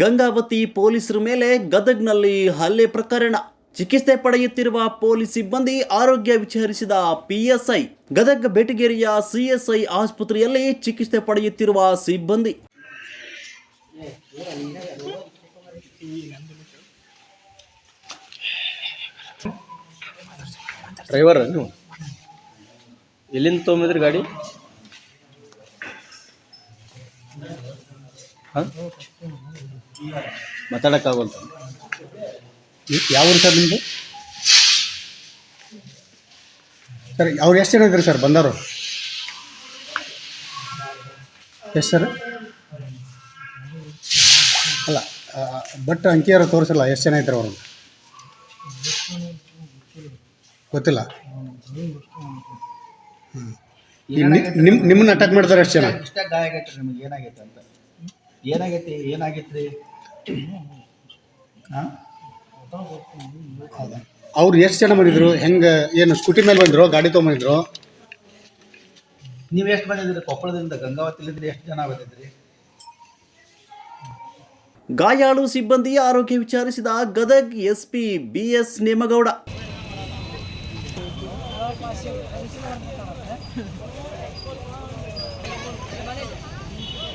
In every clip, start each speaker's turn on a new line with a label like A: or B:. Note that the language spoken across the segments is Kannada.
A: ಗಂಗಾವತಿ ಪೊಲೀಸರ ಮೇಲೆ ಗದಗ್ನಲ್ಲಿ ಹಲ್ಲೆ ಪ್ರಕರಣ. ಚಿಕಿತ್ಸೆ ಪಡೆಯುತ್ತಿರುವ ಪೊಲೀಸ್ ಸಿಬ್ಬಂದಿ ಆರೋಗ್ಯ ವಿಚಾರಿಸಿದ ಪಿಎಸ್ಐ ಗದಗ ಬೆಟಗೇರಿಯ ಸಿಎಸ್ಐ ಆಸ್ಪತ್ರೆಯಲ್ಲಿ ಚಿಕಿತ್ಸೆ ಪಡೆಯುತ್ತಿರುವ ಸಿಬ್ಬಂದಿ.
B: ಡ್ರೈವರ್ ನೀವು? ಎಲ್ಲಿಂದ ತೊಗೊಂಬಿದ್ರಿ ಗಾಡಿ? ಹಾಂ? ಮಾತಾಡೋಕ್ಕಾಗಲ್ಲ
C: ಯಾವ ಊರು ಸರ್ ನಿಮ್ಮದು ಸರ್, ಅವ್ರು ಎಷ್ಟು ಜನ ಇದ್ರಿ ಸರ್ ಬಂದವರು? ಎಷ್ಟು ಸರ್? ಅಲ್ಲ ಬಟ್ ಅಂಕಿಯಾರ ತೋರಿಸಲ್ಲ ಎಷ್ಟು ಜನ ಇದ್ದಾರೆ ಅವರು? ಗೊತ್ತಿಲ್ಲ. ನಿಮ್ ನಿಮ್ಮನ್ನ ಅಟ್ಯಾಕ್ ಮಾಡ್ತಾರೆ ಎಷ್ಟು ಜನ.
D: ಇಷ್ಟ ಗಾಯ ಆಗೈತೆ ನಿಮಗೆ ಏನಾಗೈತೆ ಅಂತ? ಏನಾಗೈತಿ ಏನಾಗೈತ್ರಿ? ಹಾಂ?
C: ಹೌದಾ? ಅವ್ರು ಎಷ್ಟು ಜನ ಬಂದಿದ್ರು? ಹೆಂಗೆ ಏನು ಸ್ಕೂಟಿ ಮೇಲೆ ಬಂದ್ರು ಗಾಡಿ ತೊಗೊಂಬಂದಿದ್ರು?
D: ನೀವು ಎಷ್ಟು ಬಂದಿದ್ರಿ ಕೊಪ್ಪಳದಿಂದ ಗಂಗಾವತಿಲಿಂದ ಎಷ್ಟು ಜನ ಬಂದಿದ್ರಿ
A: ಗಾಯಾಳು ಸಿಬ್ಬಂದಿ ಆರೋಗ್ಯ ವಿಚಾರಿಸಿದ ಗದಗ್ ಎಸ್ಪಿ ಬಿಎಸ್ ನೇಮಗೌಡ.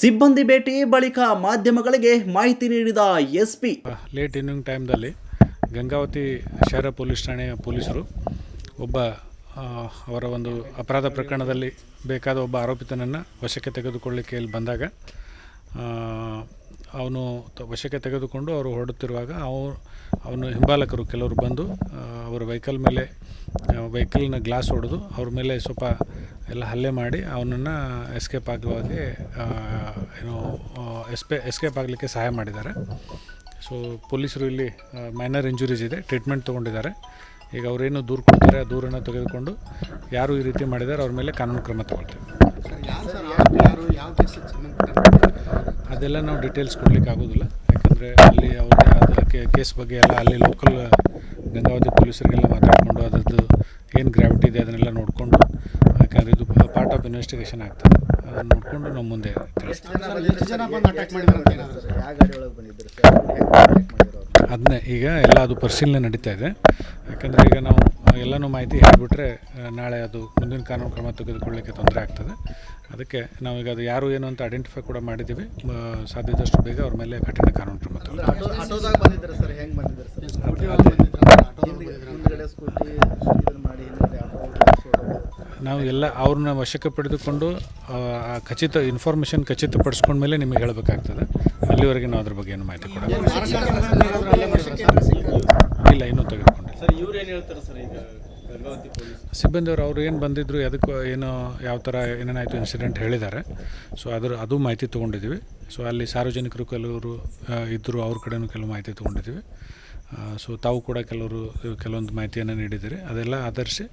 A: ಸಿಬ್ಬಂದಿ ಭೇಟಿ ಬಳಿಕ ಮಾಧ್ಯಮಗಳಿಗೆ ಮಾಹಿತಿ ನೀಡಿದ ಎಸ್ಪಿ.
E: ಲೇಟ್ ಇನ್ನಿಂಗ್ ಟೈಮ್ದಲ್ಲಿ ಗಂಗಾವತಿ ಶಹರ ಪೊಲೀಸ್ ಠಾಣೆಯ ಪೊಲೀಸರು ಒಬ್ಬ ಅವರ ಒಂದು ಅಪರಾಧ ಪ್ರಕರಣದಲ್ಲಿ ಬೇಕಾದ ಒಬ್ಬ ಆರೋಪಿತನನ್ನು ವಶಕ್ಕೆ ತೆಗೆದುಕೊಳ್ಳಿಕ್ಕೆ ಇಲ್ಲಿ ಬಂದಾಗ ಅವನು ವಶಕ್ಕೆ ತೆಗೆದುಕೊಂಡು ಅವರು ಹೊರಡುತ್ತಿರುವಾಗ ಅವು, ಅವನು ಹಿಂಬಾಲಕರು ಕೆಲವರು ಬಂದು ಅವರ ವೆಹಿಕಲ್ ಮೇಲೆ ವೆಹಿಕಲ್ನ ಗ್ಲಾಸ್ ಹೊಡೆದು ಅವ್ರ ಮೇಲೆ ಸ್ವಲ್ಪ ಎಲ್ಲ ಹಲ್ಲೆ ಮಾಡಿ ಅವನನ್ನು ಎಸ್ಕೇಪ್ ಆಗುವಾಗೆ ಏನು ಎಸ್ಪೆ ಎಸ್ಕೇಪ್ ಆಗಲಿಕ್ಕೆ ಸಹಾಯ ಮಾಡಿದ್ದಾರೆ. ಸೊ ಪೊಲೀಸರು ಇಲ್ಲಿ ಮೈನರ್ ಇಂಜುರೀಸ್ ಇದೆ ಟ್ರೀಟ್ಮೆಂಟ್ ತೊಗೊಂಡಿದ್ದಾರೆ. ಈಗ ಅವರೇನು ದೂರು ಕೊಡ್ತಾರೆ, ಆ ದೂರನ್ನು ತೆಗೆದುಕೊಂಡು ಯಾರು ಈ ರೀತಿ ಮಾಡಿದ್ದಾರೆ, ಅವ್ರ ಮೇಲೆ ಕಾನೂನು ಕ್ರಮ ತಗೊಳ್ತೇವೆ ಅದೆಲ್ಲ ನಾವು ಡೀಟೇಲ್ಸ್ ಕೊಡ್ಲಿಕ್ಕೆ ಆಗೋದಿಲ್ಲ. ಯಾಕಂದರೆ ಅಲ್ಲಿ ಅವ್ರಿಗೆ ಅದಕ್ಕೆ ಕೇಸ್ ಬಗ್ಗೆ ಎಲ್ಲ ಅಲ್ಲಿ ಲೋಕಲ್ ಗಂಗಾವತಿ ಪೊಲೀಸರಿಗೆಲ್ಲ ಮಾತಾಡಿಕೊಂಡು ಅದರದ್ದು ಏನು ಗ್ರಾವಿಟಿ ಇದೆ ಅದನ್ನೆಲ್ಲ ನೋಡಿಕೊಂಡು ಯಾಕಂದರೆ ಇದು ಪಾರ್ಟ್ ಆಫ್ ಇನ್ವೆಸ್ಟಿಗೇಷನ್ ಆಗ್ತದೆ. ಅದನ್ನು ನೋಡಿಕೊಂಡು ನಮ್ಮ ಮುಂದೆ ತಿಳಿಸ್ತೀವಿ
C: ಜನ ಬಂದು ಅಟ್ಯಾಕ್ ಮಾಡಿದ್ರು ಸರ್?
D: ಯಾವ ಗಾಡಿ ಒಳಗೆ ಸರ್? ಅಟ್ಯಾಕ್ ಮಾಡಿದ್ರು ಅವ್ರು?
E: ಅದನ್ನೇ ಈಗ ಎಲ್ಲ ಅದು ಪರಿಶೀಲನೆ ನಡೀತಾ ಇದೆ. ಯಾಕಂದರೆ ಈಗ ನಾವು ಎಲ್ಲನೂ ಮಾಹಿತಿ ಹೇಳಿಬಿಟ್ರೆ ನಾಳೆ ಅದು ಮುಂದಿನ ಕಾನೂನು ಕ್ರಮ ತೆಗೆದುಕೊಳ್ಳಿಕ್ಕೆ ತೊಂದರೆ ಆಗ್ತದೆ. ಅದಕ್ಕೆ ನಾವೀಗ ಅದು ಯಾರು ಏನು ಅಂತ ಐಡೆಂಟಿಫೈ ಕೂಡ ಮಾಡಿದ್ದೀವಿ. ಸಾಧ್ಯದಷ್ಟು ಬೇಗ ಅವ್ರ ಮೇಲೆ ಕಠಿಣ ಕಾನೂನು ಕ್ರಮ
D: ಅಂದ್ರೆ
E: ತಗೊಳ್ತೀವಿ
D: ಆಟೋ ಆಟೋದಾಗ ಬಂದಿದ್ರಿ ಸರ್ ಹೆಂಗೆ ಬಂದಿದ್ರಿ ಸರ್ ಹಿಂದ್ಗಡೆ ಹಿಂದ್ಗಡೆ ಸ್ಕೂಟಿ ಇದನ್ನ ಮಾಡಿ ಹಿಂದ್ಗಡೆ ಆಟೋ ಓಡಿಸೋದು.
E: ನಾವು ಎಲ್ಲ ಅವ್ರನ್ನ ವಶಕ್ಕೆ ಪಡೆದುಕೊಂಡು ಆ, ಖಚಿತ ಇನ್ಫಾರ್ಮೇಷನ್ ಖಚಿತಪಡಿಸ್ಕೊಂಡ ಮೇಲೆ ನಿಮಗೆ ಹೇಳಬೇಕಾಗ್ತದೆ. ಅಲ್ಲಿವರೆಗೆ ನಾವು ಅದ್ರ ಬಗ್ಗೆ ಏನು ಮಾಹಿತಿ ಕೊಡೋಲ್ಲ. ಇಲ್ಲ ಇನ್ನೂ ತೆಗೆದುಕೊಂಡಿಲ್ಲ.
B: ಸರ್ ಇವ್ರು ಏನು ಹೇಳ್ತಾರೆ ಸರ್ ಈಗ? ಗಂಗಾವತಿ ಪೊಲೀಸ್.
E: ಸಿಬ್ಬಂದಿಯವರು ಅವ್ರು ಏನು ಬಂದಿದ್ರು ಅದಕ್ಕೆ ಏನು ಯಾವ ಥರ ಏನೇನಾಯಿತು ಇನ್ಸಿಡೆಂಟ್ ಹೇಳಿದ್ದಾರೆ. ಸೊ ಅದರ ಅದು ಮಾಹಿತಿ ತೊಗೊಂಡಿದ್ದೀವಿ. ಸೊ ಅಲ್ಲಿ ಸಾರ್ವಜನಿಕರು ಕೆಲವರು ಇದ್ದರು ಅವ್ರ ಕಡೆಯೂ ಕೆಲವು ಮಾಹಿತಿ ತೊಗೊಂಡಿದ್ದೀವಿ. ಸೊ ತಾವು ಕೂಡ ಕೆಲವರು ಕೆಲವೊಂದು ಮಾಹಿತಿಯನ್ನು ನೀಡಿದ್ದೀರಿ. ಅದೆಲ್ಲ ಆಧರಿಸಿ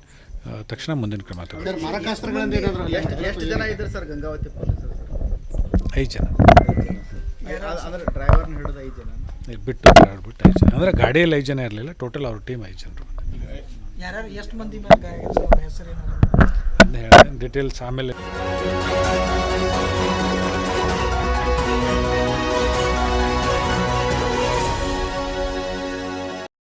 E: ತಕ್ಷಣ ಮುಂದಿನ ಕ್ರಮ ತಗೊಳ್ಳಿ.
C: ಮಾರಕಾಸ್ತ್ರಗಳಿಂದ ಏನಾದ್ರು
D: ಎಷ್ಟು ಎಷ್ಟು ಜನ ಇದ್ರಿ ಸರ್ ಗಂಗಾವತಿ ಪೊಲೀಸರು ಸರ್?
E: ಐದು ಜನ. ಬಿಟ್ಟು ಬಿಟ್ಟು ಐದು ಜನ. ಅಂದ್ರೆ ಗಾಡಿಯಲ್ಲಿ ಐದು ಜನ ಇರಲಿಲ್ಲ ಟೋಟಲ್ ಅವ್ರ ಟೀಮ್ ಐದು ಜನರು ಅದನ್ನ ಹೇಳಿ ಡೀಟೇಲ್ಸ್ ಆಮೇಲೆ.